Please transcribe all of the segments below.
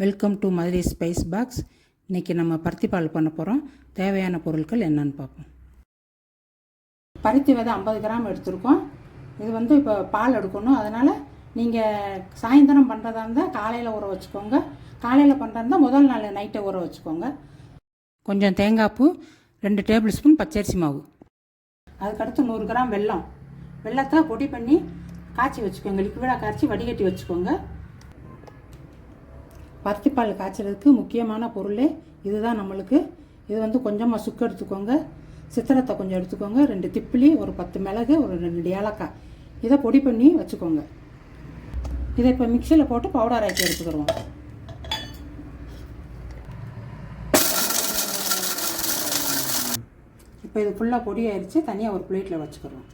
Welcome to Madurai spice box இன்றைக்கி நம்ம பருத்தி பால் பண்ண போகிறோம் தேவையான பொருட்கள் என்னன்னு பார்ப்போம். பருத்தி விதை ஐம்பது கிராம் எடுத்திருக்கோம். இது வந்து இப்போ பால் எடுக்கணும். அதனால் நீங்கள் சாயந்தரம் பண்ணுறதா இருந்தால் காலையில் ஊற வச்சுக்கோங்க. காலையில் பண்ணுறதா இருந்தால் முதல் நாள் நைட்டை ஊற வச்சுக்கோங்க. கொஞ்சம் தேங்காய் பூ ரெண்டு டேபிள் ஸ்பூன் பச்சரிசி மாவு. அதுக்கடுத்து நூறு கிராம் வெல்லம். வெள்ளத்தை பொடி பண்ணி காய்ச்சி வச்சுக்கோங்க. லிக்விடாக காய்ச்சி வடிகட்டி வச்சுக்கோங்க. பருத்திப்பால் காய்ச்சறதுக்கு முக்கியமான பொருளே இதுதான் நம்மளுக்கு. இது வந்து கொஞ்சமாக சுக்கு எடுத்துக்கோங்க. சித்திரத்தை கொஞ்சம் எடுத்துக்கோங்க. ரெண்டு திப்பிலி ஒரு பத்து மிளகு ஒரு ரெண்டு ஏலக்காய். இதை பொடி பண்ணி வச்சுக்கோங்க. இதை இப்போ மிக்சியில் போட்டு பவுடர் ஆக்கி எடுத்துக்கிறோம் இப்போ இது ஃபுல்லாக பொடி ஆயிடுச்சு தனியாக ஒரு பிளேட்டில் வச்சுக்கிறோம்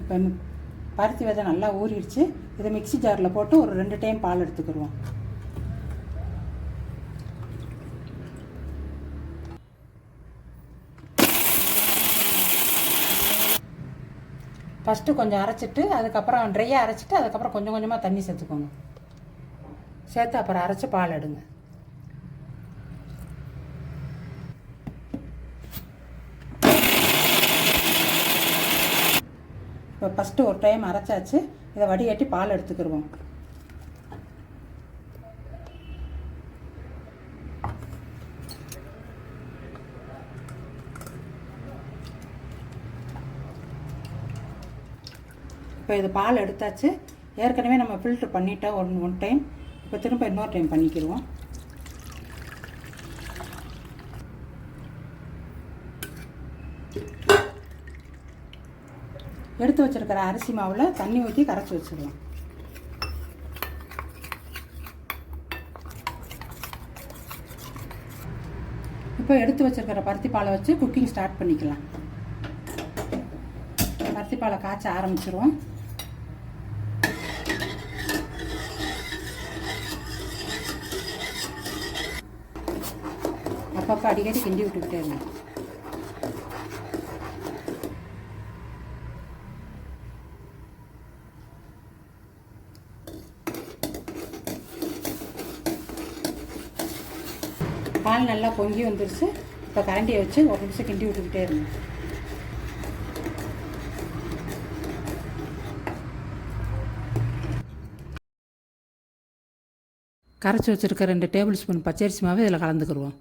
இப்போ பருத்தி விதை நல்லா ஊறிடுச்சு. இதை மிக்ஸி ஜாரில் போட்டு ஒரு ரெண்டு டைம் பால் எடுத்துக்கிடுவோம். ஃபஸ்ட்டு கொஞ்சம் அரைச்சிட்டு அதுக்கப்புறம் ட்ரையாக அரைச்சிட்டு அதுக்கப்புறம் கொஞ்சம் கொஞ்சமாக தண்ணி சேர்த்துக்கோங்க. சேர்த்து அப்புறம் அரைச்சி பால் எடுங்க. இப்போ ஃபஸ்ட்டு ஒரு டைம் அரைச்சாச்சு. இதை வடிகட்டி பால் எடுத்துக்கிடுவோம் இப்போ இது பால் எடுத்தாச்சு. ஏற்கனவே நம்ம ஃபில்ட்ரு பண்ணிட்டோம் ஒன் ஒன் டைம் இப்போ திரும்ப இன்னொரு டைம் பண்ணிக்கிடுவோம் எடுத்து வச்சிருக்கிற அரிசி மாவில் தண்ணி ஊற்றி கரைச்சி வச்சுருவோம் இப்போ எடுத்து வச்சிருக்கிற பருத்தி பாலை வச்சு குக்கிங் ஸ்டார்ட் பண்ணிக்கலாம். பருத்தி பாலை காய்ச்ச ஆரம்பிச்சிருவோம். அப்பப்போ அடிக்கடி கிண்டி விட்டுக்கிட்டே இருந்தேன் பால் நல்லா பொங்கி வந்துருச்சு. இப்போ கரண்டியை வச்சு ஒரு நிமிஷம் கிண்டி விட்டுக்கிட்டே இருங்க. கரைச்சி வச்சுருக்க ரெண்டு டேபிள் ஸ்பூன் பச்சரிசி மாவு இதில் கலந்துக்கிடுவோம்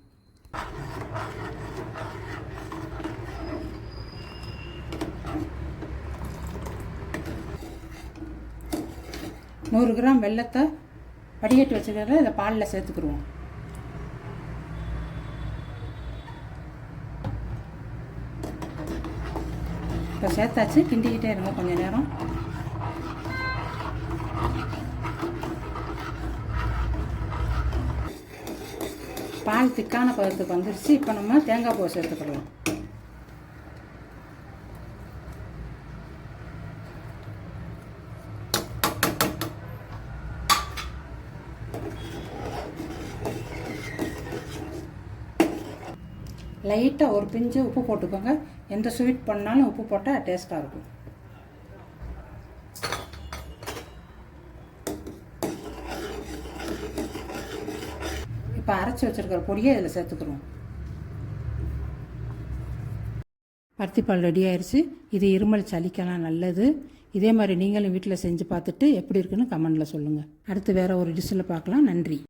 நூறு கிராம் வெல்லத்தை வடிகட்டி வச்சுக்கிறத இதை பாலில் சேர்த்துக்கிடுவோம் இப்போ சேர்த்தாச்சு கிண்டிக்கிட்டே இருங்க கொஞ்சம் நேரம். பால் திக்கான பதத்துக்கு வந்துருச்சு. இப்போ நம்ம தேங்காய் பூ சேர்த்துக்கலாம் லைட்டாக ஒரு பிஞ்சு உப்பு போட்டுக்கோங்க. எந்த ஸ்வீட் பண்ணாலும் உப்பு போட்டால் டேஸ்ட்டாக இருக்கும். இப்போ அரைச்சி வச்சிருக்கிற பொடியை இதில் சேர்த்துக்கிறோம். பருத்திப்பால் ரெடி ஆயிடுச்சு இது இருமல் சளிக்கெல்லாம் நல்லது. இதே மாதிரி நீங்களும் வீட்டில் செஞ்சு பார்த்துட்டு எப்படி இருக்குன்னு கமெண்டில் சொல்லுங்கள் அடுத்து வேறு ஒரு டிஷ்ஷில் பார்க்கலாம். நன்றி.